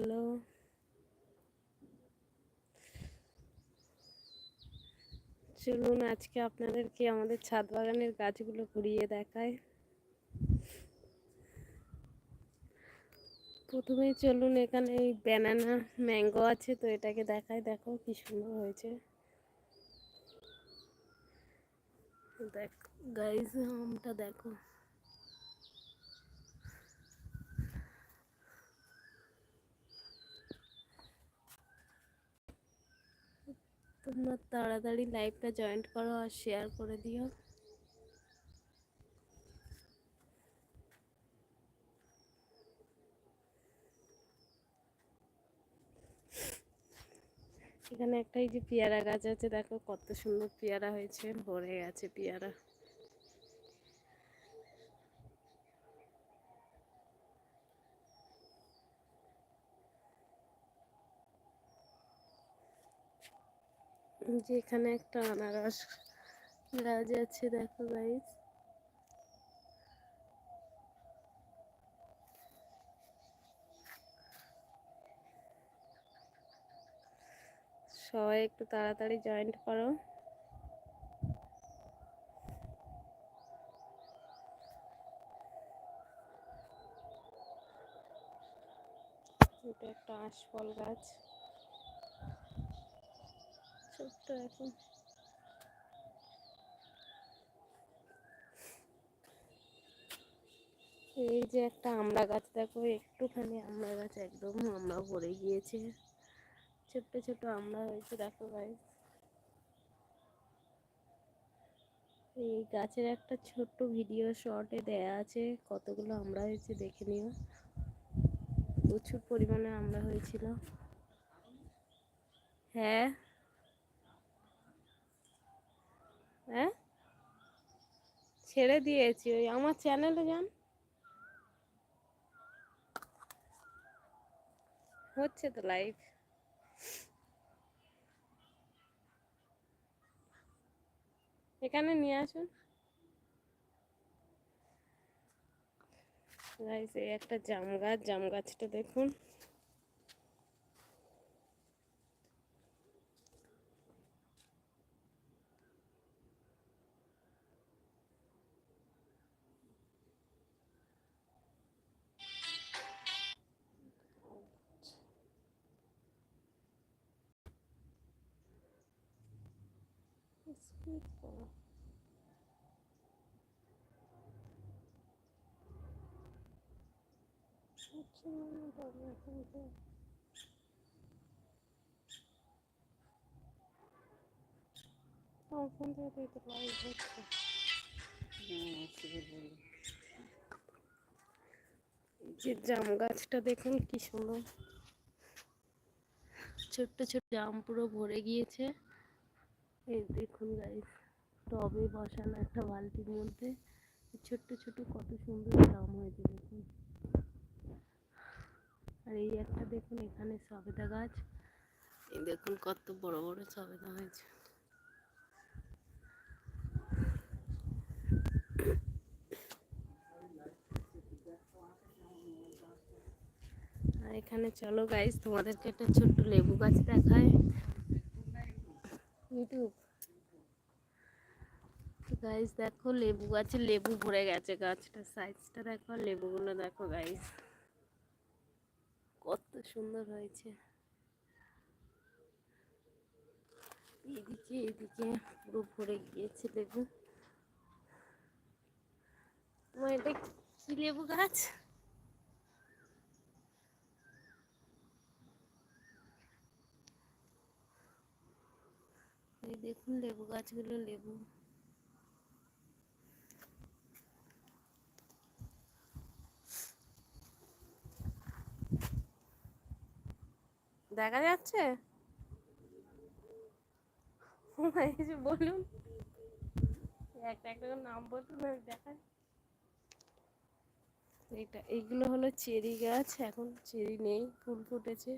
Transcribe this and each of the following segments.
Hello. চলুন আজকে আপনাদেরকে আমাদের ছাদ বাগানের গাছগুলো ঘুরিয়ে দেখায় প্রথমেই চলুন এখানে এই ব্যানানা ম্যাঙ্গো আছে, তো এটাকে দেখায় দেখো কি সুন্দর হয়েছে। দেখ গাইজ আমটা দেখো। তোমরা তাড়াতাড়ি লাইভটা জয়েন্ট করো আর শেয়ার করে দিও। এখানে একটা এই যে পেয়ারা গাছ আছে, দেখো কত সুন্দর পেয়ারা হয়েছে, ভরে গেছে পেয়ারা। যে এখানে একটা আনারস গাছ আছে, দেখো গাইস সবাই একটু তাড়াতাড়ি জয়েন্ট করো। এটা একটা আশফল গাছ। ছোট্ট এখন। এই যে একটা আমড়া গাছ, দেখো একটুখানি আমড়া গাছ একদম আমড়া ভরে গিয়েছে। ছোট্ট ছোট আমড়া হয়েছে, দেখো ভাই এই গাছের একটা ছোট্ট ভিডিও শর্টে দেয়া আছে, কতগুলো আমড়া হয়েছে দেখে নিও। প্রচুর পরিমাণে আমড়া হয়েছিল। হ্যাঁ? হ্যাঁ? ছেড়ে দিয়েছি ওই আমার চ্যানেলে যান। হচ্ছে তো লাইভ এখানে নিয়ে আসুন। একটা জাম গাছ, জাম গাছটা দেখুন। যে জাম গাছটা দেখুন কি সুন্দর। ছোট্ট ছোট্ট জাম পুরো ভরে গিয়েছে। এই দেখুন গাইস টবে বসানো একটা বালতির মধ্যে ছোট্ট ছোট কত সুন্দর জাম হয়েছে দেখুন। আর এই একটা দেখুন, এখানে সবেদা গাছ। এই দেখুন কত বড় বড় সবেদা হয়েছে। আর এখানে চলো গাইস তোমাদেরকে একটা ছোট্ট লেবু গাছ দেখায় ইউটিউব গাইস দেখো লেবু গাছে লেবু ভরে গেছে গাছটা সাইজটা দেখো লেবুগুলো দেখো গাইস কত সুন্দর হয়েছে। এদিকে এদিকে পুরো ভরে গিয়েছে লেবু। তোমার এটা কি লেবু গাছ? দেখুন লেবু গাছগুলো, লেবু। দেখা যাচ্ছে? বলুন। একটা একটা নাম বলুন, আমি দেখাই। এইটা, এইগুলো হলো চেরি গাছ, এখন চেরি নেই, ফুল ফুটেছে।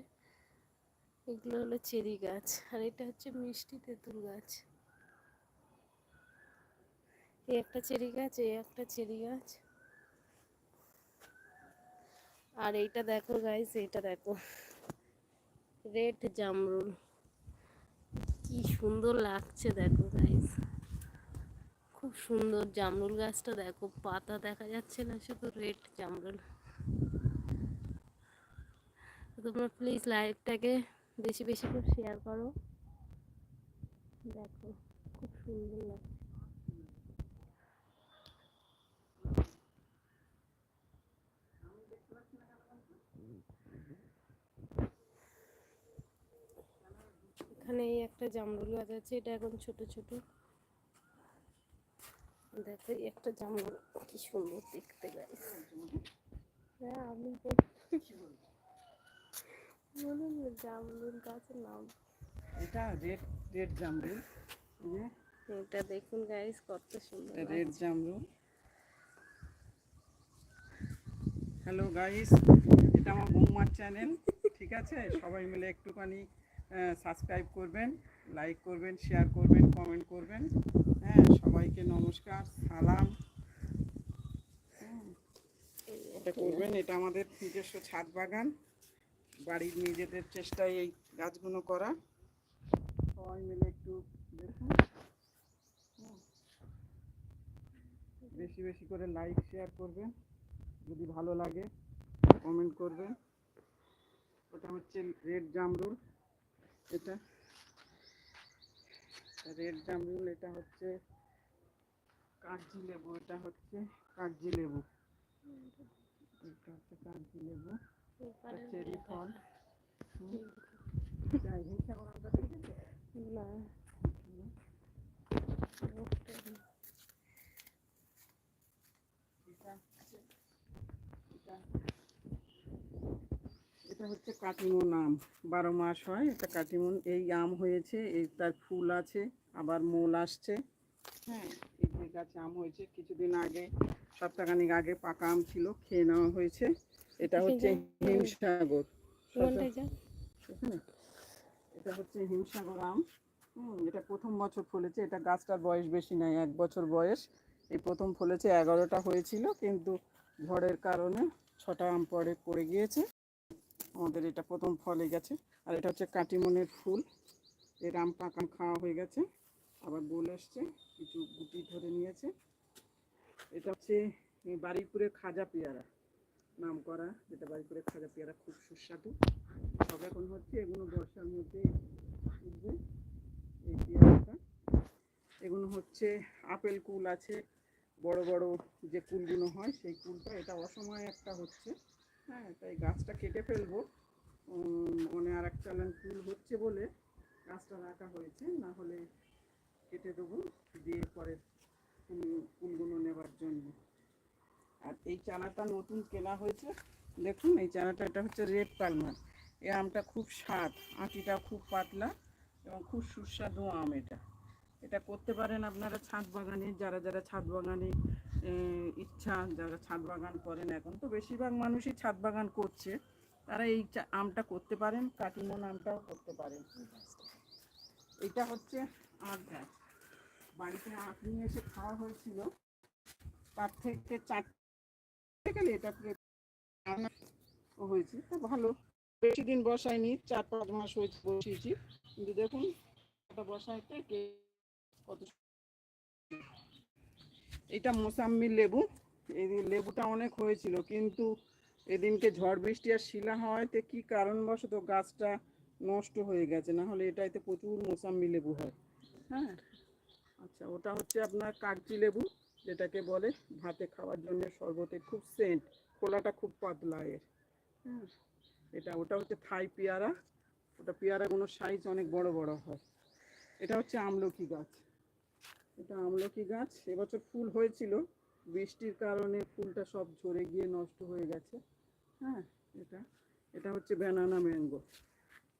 এগুলো হলো চেরি গাছ, আর এটা হচ্ছে মিষ্টি তেঁতুল গাছ। এই একটা চেরি গাছ, এই একটা চেরি গাছ। আর এইটা দেখো গাইস এইটা দেখো। রেড জামরুল। কি সুন্দর লাগছে দেখো গাইস খুব সুন্দর জামরুল গাছটা দেখো, পাতা দেখা যাচ্ছে না, শুধু রেড জামরুল। তোমরা প্লিজ লাইভটাকে বেশি বেশি করে শেয়ার করো। দেখো, খুব সুন্দর লাগছে। এখানে এই একটা জামরুল গাছ আছে এটা এখন ছোট ছোট। দেখো একটা জামরুল কি সুন্দর দেখতে গাইস হ্যাঁ আমি মনে নেই জামরুল গাছের নাম। এটা রেড রেড জামরুল। এই যে এটা দেখুন গাইস কত সুন্দর রেড। জামরুল। হ্যালো গাইস এটা আমার বৌমার চ্যানেল ঠিক আছে? সবাই মিলে একটুখানি সাবস্ক্রাইব করবেন লাইক করবেন শেয়ার করবেন কমেন্ট করবেন। হ্যাঁ সবাইকে নমস্কার, সালাম। এই এটা করবেন, এটা আমাদের নিজস্ব ছাদ বাগান। বাড়ির নিজেদের চেষ্টায় এই গাছগুলো করা। সবাই মিলে একটু দেখুন। হুম। বেশি বেশি করে লাইক শেয়ার করবেন। যদি ভালো লাগে কমেন্ট করবেন। ওটা হচ্ছে রেড জামরুল এটা। রেড জামরুল এটা হচ্ছে কাগজি লেবু এটা হচ্ছে কাগজি লেবু। এটা হচ্ছে কাগজি লেবু। চেরি ফল? না। এটা হচ্ছে- এটা- এটা হচ্ছে কাটিমন আম বারো মাস হয় এটা কাটিমন এই আম হয়েছে এই তার ফুল আছে আবার মোল আসছে। হ্যাঁ এই যে গাছে আম হয়েছে কিছুদিন আগে সপ্তাহখানিক আগে পাকা আম ছিল খেয়ে নেওয়া হয়েছে। এটা হচ্ছে হিমসাগর। কোনটায় যা। এখানে? এটা হচ্ছে হিমসাগর আম। হুম এটা প্রথম বছর ফলেছে এটা গাছটার বয়স বেশি নাই এক বছর বয়স। এই প্রথম ফলেছে এগারোটা হয়েছিল কিন্তু ঝড়ের কারণে ছটা আম পরে পড়ে গিয়েছে। আমাদের এটা প্রথম ফলে গেছে। আর এটা হচ্ছে কাটিমনের ফুল। এর আম পাকাম খাওয়া হয়ে গেছে। আবার গোল আসছে। কিছু গুটি ধরে নিয়েছে। এটা হচ্ছে বারুইপুরের খাজা পেয়ারা নাম করা, যেটা বারুইপুরের খাজা পেয়ারা খুব সুস্বাদু। সব এখন হচ্ছে এগুলো বর্ষার মধ্যে উঠবে এই পেয়ারাটা। এগুলো হচ্ছে আপেল কুল আছে। বড় বড় যে কুলগুলো হয়, সেই কুলটা, এটা অসময়ে একটা হচ্ছে। হ্যাঁ তাই গাছটা কেটে ফেলব। মানে আর একটা ফুল হচ্ছে বলে গাছটা রাখা হয়েছে, না হলে কেটে দেবো, দিয়ে পরে ফুল, ফুলগুলো নেবার জন্য। আর এই চানাটা নতুন কেনা হয়েছে, দেখুন, এই চানাটা, এটা হচ্ছে রেড পালমার। এই আমটা খুব স্বাদ, আঁটিটা খুব পাতলা এবং খুব সুস্বাদু আম এটা। এটা করতে পারেন আপনারা ছাদ বাগানে, যারা যারা ছাদ বাগানে ইচ্ছা, যারা ছাদ বাগান করেন এখন, তো বেশিরভাগ মানুষই ছাদ বাগান করছে। তারা এই আমটা করতে পারেন, কাটিমন আমটাও করতে পারেন। এটা হচ্ছে আখ গাছ। বাড়িতে আখ নিয়ে এসে খাওয়া হয়েছিল। তার থেকে চারটে গেলে রান্না হয়েছে। তা ভালো। বেশি দিন বসাইনি চার পাঁচ মাস হয়েছে বসিয়েছি। কিন্তু দেখুন, এটা বসাইতে কত এটা মোসাম্বি লেবু। এই লেবুটা অনেক হয়েছিল, কিন্তু এদিনকে ঝড় বৃষ্টি আর শিলা হওয়াতে কি কারণবশত গাছটা নষ্ট হয়ে গেছে? না হলে এটাইতে প্রচুর মোসাম্বি লেবু হয়। হ্যাঁ? আচ্ছা ওটা হচ্ছে আপনার কাগজি লেবু, যেটাকে বলে ভাতে খাওয়ার জন্য শরবতে খুব সেন্ট, খোলাটা খুব পাতলা এর। হ্যাঁ? এটা, ওটা হচ্ছে থাই পেয়ারা। ওটা পেয়ারাগুলোর সাইজ অনেক বড় বড় হয়। এটা হচ্ছে আমলকি গাছ। এটা আমলকি গাছ। এবছর ফুল হয়েছিল। বৃষ্টির কারণে ফুলটা সব ঝরে গিয়ে নষ্ট হয়ে গেছে। হ্যাঁ এটা। এটা হচ্ছে ব্যানানা ম্যাঙ্গো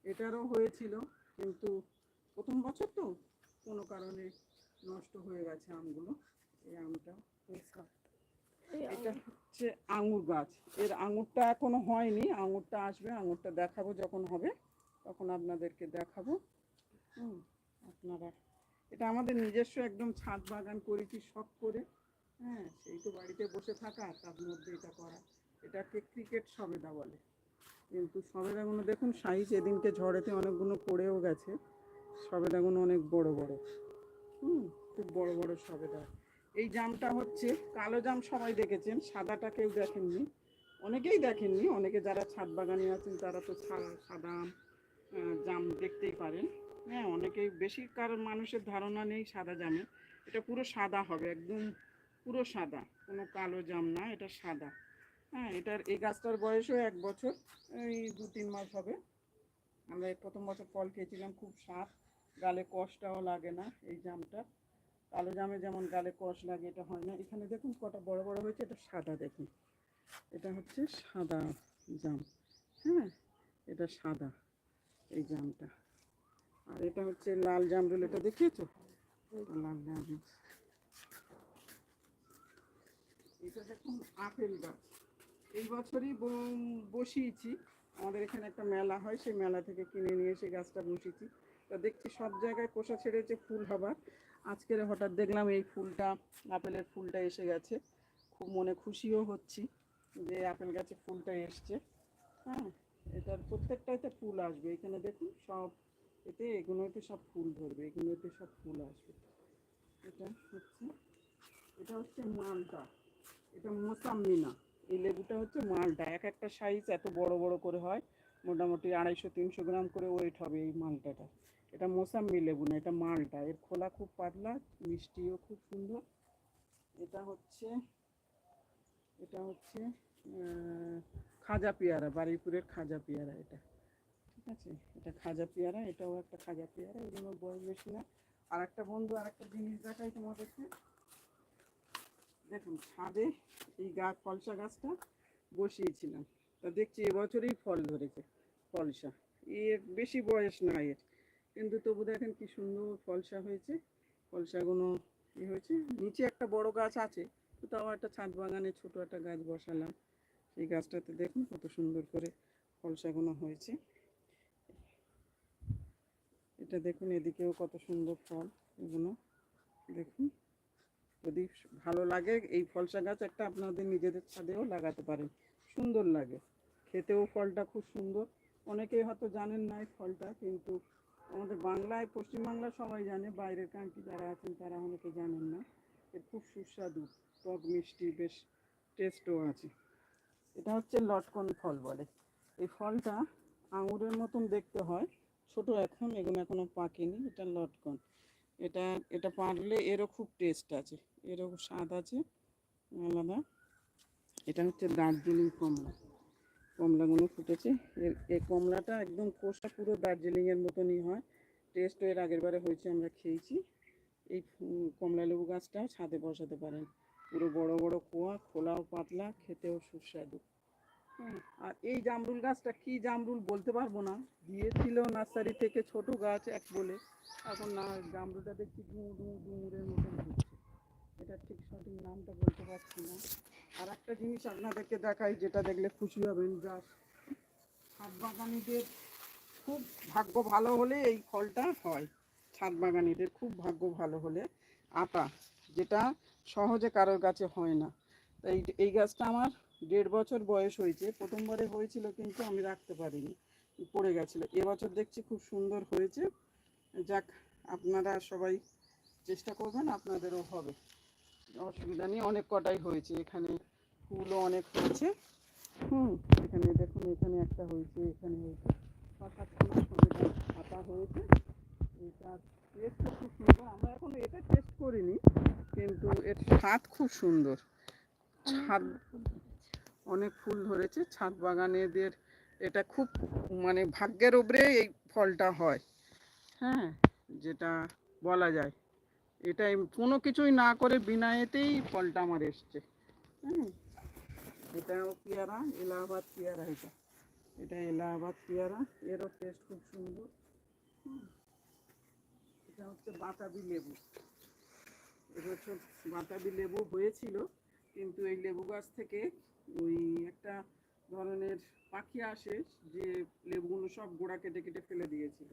এটারও হয়েছিল কিন্তু প্রথম বছর তো কোনো কারণে নষ্ট হয়ে গেছে আমগুলো। এই আমটা এটা হচ্ছে আঙুর গাছ। এর আঙুরটা এখনও হয়নি। আঙুরটা আসবে আঙুরটা দেখাবো যখন হবে। তখন আপনাদেরকে দেখাবো। হুম আপনারা এটা আমাদের নিজস্ব একদম ছাদ বাগান করেছি শখ করে। হ্যাঁ সেই তো বাড়িতে বসে থাকা, তার মধ্যে এটা করা। এটাকে ক্রিকেট সবেদা বলে। কিন্তু সবেদাগুলো দেখুন সাইজ এদিনকে ঝড়েতে অনেকগুলো পড়েও গেছে। সবেদাগুলো অনেক বড় বড়। হুম, খুব বড় বড় সবেদা। এই জামটা হচ্ছে, কালো জাম সবাই দেখেছেন, সাদাটা কেউ দেখেননি। অনেকেই দেখেননি, অনেকে যারা ছাদ বাগানে আছেন তারা তো সাদা জাম দেখতেই পারেন। হ্যাঁ অনেকেই বেশি কারণ মানুষের ধারণা নেই সাদা জামে। এটা পুরো সাদা হবে, একদম পুরো সাদা। কোনো কালো জাম না, এটা সাদা। হ্যাঁ এটার, এই গাছটার বয়সও এক বছর, এই দু তিন মাস হবে। আমরা প্রথম বছর ফল খেয়েছিলাম, খুব স্বাদ গালে কষটাও লাগে না এই জামটা। কালো জামে যেমন গালে কষ লাগে, এটা হয় না। এখানে দেখুন কটা বড় বড় হয়েছে, এটা সাদা দেখুন। এটা হচ্ছে সাদা জাম। হ্যাঁ এটা সাদা এই জামটা। আর এটা হচ্ছে লাল জামরুল এটা দেখিয়েছো? লাল জামরুল। এটা দেখুন আপেল গাছ। এই বছরই বসিয়েছি। আমাদের এখানে একটা মেলা হয় সেই মেলা থেকে কিনে নিয়ে এসে গাছটা বসিয়েছি। তা দেখছি সব জায়গায় কোষা ছেড়েছে ফুল হবার। আজকের হঠাৎ দেখলাম এই ফুলটা আপেলের ফুলটা এসে গেছে। খুব মনে খুশিও হচ্ছি যে আপেল গাছে ফুলটা এসছে। হ্যাঁ এটার প্রত্যেকটাতে ফুল আসবে। এখানে দেখুন সব এতে এগুলোতে সব ফুল ধরবে, এগুলোতে সব ফুল আসবে। এটা হচ্ছে এটা হচ্ছে মালটা, এটা মোসাম্মি না এই লেবুটা হচ্ছে মালটা, এক একটা সাইজ এত বড় বড় করে হয়, মোটামুটি আড়াইশো, তিনশো গ্রাম করে ওয়েট হবে এই মালটাটা। এটা মোসাম্মি লেবু না, এটা মালটা। এর খোলা খুব পাতলা, মিষ্টিও খুব সুন্দর। এটা হচ্ছে এটা হচ্ছে খাজা পেয়ারা, বারুইপুরের খাজা পেয়ারা এটা। ঠিক আছে, এটা খাজা পেয়ারা, এটাও একটা খাজা পেয়ারা এগুলো বয়স বেশি না। আর একটা বন্ধু আর একটা জিনিস দেখাই তোমাদেরকে। দেখুন, ছাদে এই গাছ ফলসা গাছটা বসিয়েছিলাম। তা দেখছি এবছরেই ফল ধরেছে ফলসা এর বেশি বয়স না এর, কিন্তু তবু দেখেন কি সুন্দর ফলসা হয়েছে। ফলসাগুলো ই হয়েছে। নিচে একটা বড় গাছ আছে, তো তাও একটা ছাদ বাগানে ছোট একটা গাছ বসালাম। সেই গাছটাতে দেখুন কত সুন্দর করে ফলসাগুলো হয়েছে। এটা দেখুন, এদিকেও কত সুন্দর ফল এগুলো। দেখুন, যদি ভালো লাগে, এই ফলসা গাছ একটা আপনাদের নিজেদের ছাদেও লাগাতে পারেন। সুন্দর লাগে। খেতেও ফলটা খুব সুন্দর। অনেকেই হয়তো জানেন না এই ফলটা, কিন্তু আমাদের বাংলায়, পশ্চিমবাংলা সবাই জানে, বাইরের কান্ট্রি যারা আছেন তারা অনেকে জানেন না। এর খুব সুস্বাদু, টক মিষ্টি, বেশ টেস্টও আছে। এটা হচ্ছে লটকন ফল বলে। এই ফলটা আঙুরের মতন দেখতে হয়। ছোট এখন এগুলো এখনও পাকেনি, এটা লটকন। এটা এটা পারলে এরও খুব টেস্ট আছে, এরও স্বাদ আছে, আলাদা। এটা হচ্ছে দার্জিলিং কমলা, কমলাগুলো ফুটেছে। এর এই কমলাটা একদম কোষা পুরো দার্জিলিংয়ের মতনই হয়। টেস্ট এর আগের বারে হয়েছে, আমরা খেয়েছি। এই কমলা লেবু গাছটাও ছাদে বসাতে পারেন। পুরো বড় বড় কোয়া, খোলাও পাতলা, খেতেও সুস্বাদু। আর এই জামরুল গাছটা কি জামরুল বলতে পারব না। দিয়েছিল নার্সারি থেকে ছোট গাছ এক বলে। এখন না, জামরুলটা দেখছি ডুমু ডুমু ডুমুরের মতন এটা ঠিক সঠিক নামটা বলতে পারছি না। আর একটা জিনিস আপনাদেরকে দেখাই, যেটা দেখলে খুশি হবেন, যা ছাদ বাগানিদের খুব ভাগ্য ভালো হলে এই ফলটা হয়। ছাদ বাগানিদের খুব ভাগ্য ভালো হলে আটা, যেটা সহজে কারোর কাছে হয় না। তো এই এই গাছটা আমার দেড় বছর বয়স হয়েছে, প্রথমবারে হয়েছিল কিন্তু আমি রাখতে পারিনি, পড়ে গেছিল। এবছর দেখছি খুব সুন্দর হয়েছে, যাক, আপনারা সবাই চেষ্টা করবেন, আপনাদেরও হবে। অসুবিধা নেই, অনেক কটাই হয়েছে, এখানে ফুলও অনেক হয়েছে। হুম, এখানে দেখুন, এখানে একটা হয়েছে, এখানে হয়েছে পাতা হয়েছে। এটা টেস্টও খুব সুন্দর, আমরা এখন এটা টেস্ট করিনি, কিন্তু এর স্বাদ খুব সুন্দর। ছাদ অনেক ফুল ধরেছে, ছাদ বাগানেদের এটা খুব মানে ভাগ্যের উপরে এই ফলটা হয়। হ্যাঁ যেটা বলা যায়। এটা কোনো কিছুই না করে বিনা এতেই ফলটা আমার এসছে। হুম, এটাও পেয়ারা, এলাহাবাদ পেয়ারা এটা। এটা এলাহাবাদ পেয়ারা, এরও টেস্ট খুব সুন্দর। এটা হচ্ছে বাতাবি লেবু। এবছর বাতাবি লেবু হয়েছিল, কিন্তু এই লেবু গাছ থেকে ওই একটা ধরনের পাখি আসে যে লেবুগুলো সব গোড়া কেটে কেটে ফেলে দিয়েছিল।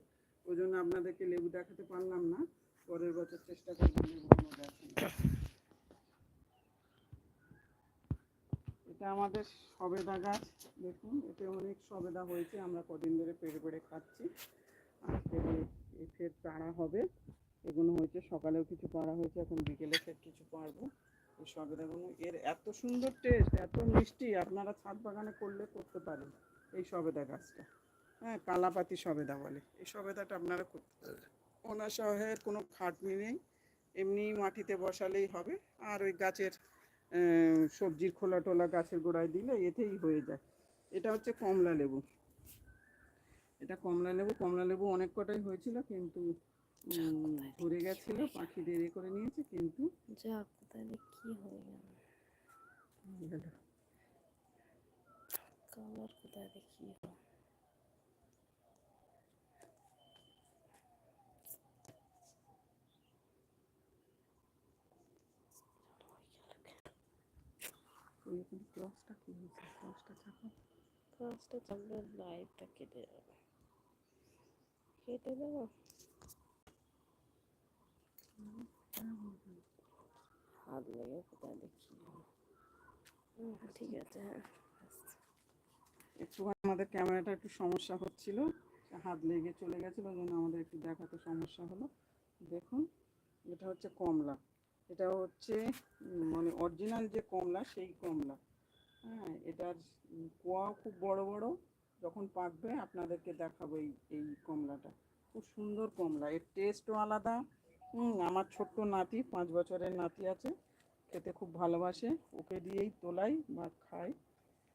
ওই জন্য আপনাদেরকে লেবু দেখাতে পারলাম না। পরের বছর চেষ্টা করব লেবুগুলো এটা আমাদের সবেদা গাছ, দেখুন, এতে অনেক সবেদা হয়েছে। আমরা কদিন ধরে পেড়ে পেড়ে খাচ্ছি। এ ফের পাড়া হবে, এগুলো হয়েছে, সকালেও কিছু পাড়া হয়েছে, এখন বিকেলে ফের কিছু পারব এই সবেদাগুলো এর এত সুন্দর টেস্ট এত মিষ্টি, আপনারা ছাদ বাগানে করলে করতে পারেন এই সবেদা গাছটা। হ্যাঁ কালাপাতি সবেদা বলে, এই সবেদাটা আপনারা করতে পারেন। ওনার সহায়ের কোনো খাটনি নেই, এমনি মাটিতে বসালেই হবে, আর ওই গাছের সবজির খোলা টোলা গাছের গোড়ায় দিলে এতেই হয়ে যায়। এটা হচ্ছে কমলা লেবু। এটা কমলা লেবু কমলা লেবু অনেক কটাই হয়েছিল, কিন্তু ধরে গেছিল পাখি দেরি করে নিয়েছে কিন্তু যা তাহলে কি হয়ে গেল। কালার কোথায় দেখি? ওই ওখানে ক্রসটা কি হয়েছে? ক্রসটা চাপা। কাজটা চাপলে লাইটটা কেটে যাবে। কেটে দেবো? হাত লেগে কোথায় দেখি ঠিক আছে হ্যাঁ একটু আমাদের ক্যামেরাটা একটু সমস্যা হচ্ছিল, হাত লেগে চলে গেছিল জন্য আমাদের একটু দেখাতে সমস্যা হলো। দেখুন, এটা হচ্ছে কমলা। এটা হচ্ছে মানে অরিজিনাল যে কমলা, সেই কমলা। হ্যাঁ এটার কোয়াও খুব বড় বড়। যখন পাকবে, আপনাদেরকে দেখাবো এই এই কমলাটা। খুব সুন্দর কমলা। এর টেস্টও আলাদা হুম, আমার ছোট্ট নাতি, পাঁচ বছরের নাতি আছে, খেতে খুব ভালোবাসে, ওকে দিয়েই তোলাই বা খাই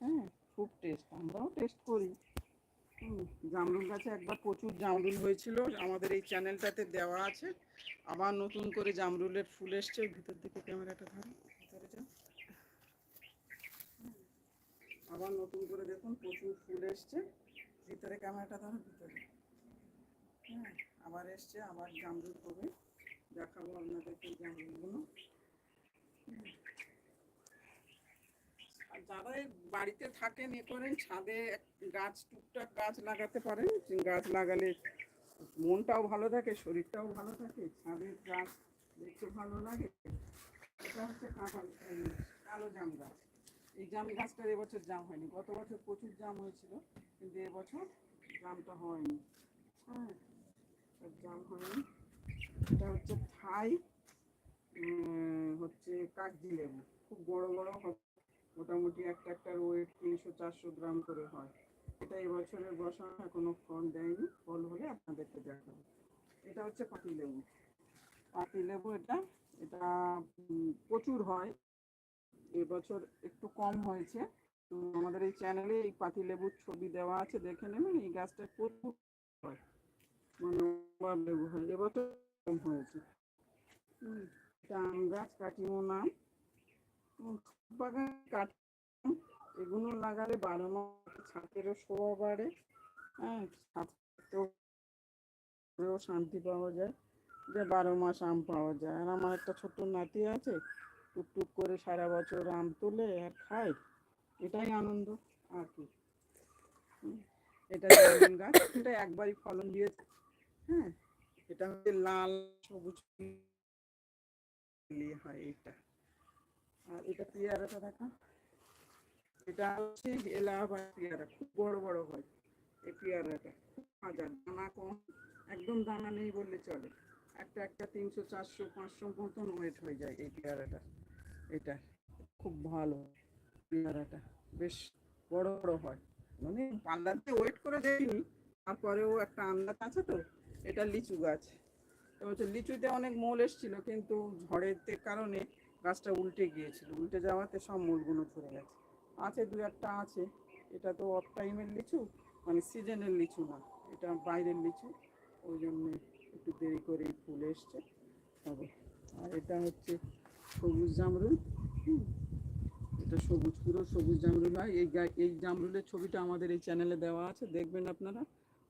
হ্যাঁ খুব টেস্ট আমরাও টেস্ট করি। জামরুল গাছে একবার প্রচুর জামরুল হয়েছিল, আমাদের এই চ্যানেলটাতে দেওয়া আছে, আবার নতুন করে জামরুলের ফুল এসছে ভিতর দিকে ক্যামেরাটা ধরো, ভিতরে আবার নতুন করে দেখুন, প্রচুর ফুল এসছে, ভিতরে ক্যামেরাটা ধরো, ভিতরে। হ্যাঁ আবার এসছে, আবার জামরুল হবে। দেখাবো আপনাদেরকে জামরুলগুলো আর যারা বাড়িতে থাকেন, এ করেন, ছাদে গাছ, টুকটাক গাছ লাগাতে পারেন। গাছ লাগালে মনটাও ভালো থাকে, শরীরটাও ভালো থাকে, ছাদের গাছ দেখতে ভালো লাগে। এটা হচ্ছে কালো জাম গাছ। এই জাম গাছটার এবছর জাম হয়নি। গত বছর প্রচুর জাম হয়েছিল, কিন্তু এবছর জামটা হয়নি। হ্যাঁ জাম হয়নি। এটা হচ্ছে থাই হচ্ছে কাগজি লেবু। খুব বড় বড় মোটামুটি একটা একটার ওয়েট তিনশো চারশো গ্রাম করে হয়। এটা এবছরের বসা এখনও ফল দেয়নি। ফল হলে আপনাদেরকে দেখাবো। এটা হচ্ছে পাতি লেবু। পাতি লেবু এটা এটা প্রচুর হয়। এবছর একটু কম হয়েছে। তো আমাদের এই চ্যানেলে এই পাতি লেবুর ছবি দেওয়া আছে, দেখে নেবেন। এই গাছটা প্রচুর হয়। মানে লেবু হয়। এবছর হয়েছে। আম গাছ নাম উম, বাগান কাঠ এগুলো লাগালে বারো মাস ছাতেরও শোয়া বাড়ে। হ্যাঁ ছাতেও শান্তি পাওয়া যায়। যে বারো মাস আম পাওয়া যায়। আর আমার একটা ছোট্ট নাতি আছে টুকটুক করে সারা বছর আম তুলে আর খায়। এটাই আনন্দ। আর কি। এটা গাছ। এটা একবারই ফলন দিয়েছে। হ্যাঁ এটা হচ্ছে লাল, সবুজ হয় এটা আর এটা পেয়ারাটা দেখা। এটা হচ্ছে এলাহাবাদ পেয়ারা, খুব বড় বড় হয় এই পেয়ারাটা। খুব মজা দানা কম, একদম দানা নেই বললে চলে। একটা একটা তিনশো, চারশো, পাঁচশো মতন ওয়েট হয়ে যায় এই পেয়ারাটা। এটা খুব ভালো পেয়ারাটা, বেশ বড় বড় হয়। মানে পাল্লাতে ওয়েট করে দেয়নি, তারপরেও একটা আন্দাজ আছে তো? এটা লিচু গাছ। হচ্ছে লিচুতে অনেক মোল এসেছিল, কিন্তু ঝড়ের কারণে গাছটা উল্টে গিয়েছিল। উল্টে যাওয়াতে সব মূলগুলো ঝরে গেছে। আছে দু একটা আছে। এটা তো অফ টাইমের লিচু মানে সিজনের লিচু না। এটা বাইরের লিচু। ওই জন্য একটু দেরি করে ফুল এসছে। হবে আর এটা হচ্ছে সবুজ জামরুল এটা সবুজ, পুরো সবুজ জামরুল হয়। এই এই জামরুলের ছবিটা আমাদের এই চ্যানেলে দেওয়া আছে। দেখবেন আপনারা।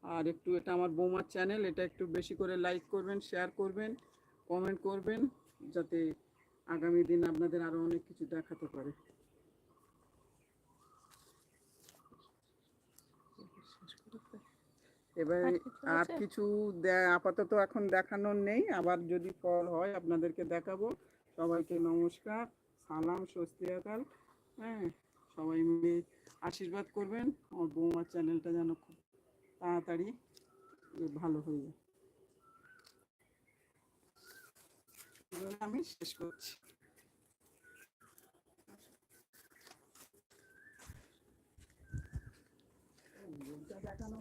আর একটু এটা আমার বৌমার চ্যানেল এটা একটু বেশি করে লাইক করবেন শেয়ার করবেন কমেন্ট করবেন যাতে আগামী দিন আপনাদের আরও অনেক কিছু দেখাতে পারে। এবারে আর কিছু আপাতত এখন দেখানোর নেই আবার যদি ফল হয় আপনাদেরকে দেখাবো। সবাইকে নমস্কার সালাম স্বস্তি আকাল। হ্যাঁ সবাই মিলে আশীর্বাদ করবেন। আমার বৌমার চ্যানেলটা যেন খুব তাড়াতাড়ি ভালো হয়ে যায়। আমি শেষ করছি। দেখানো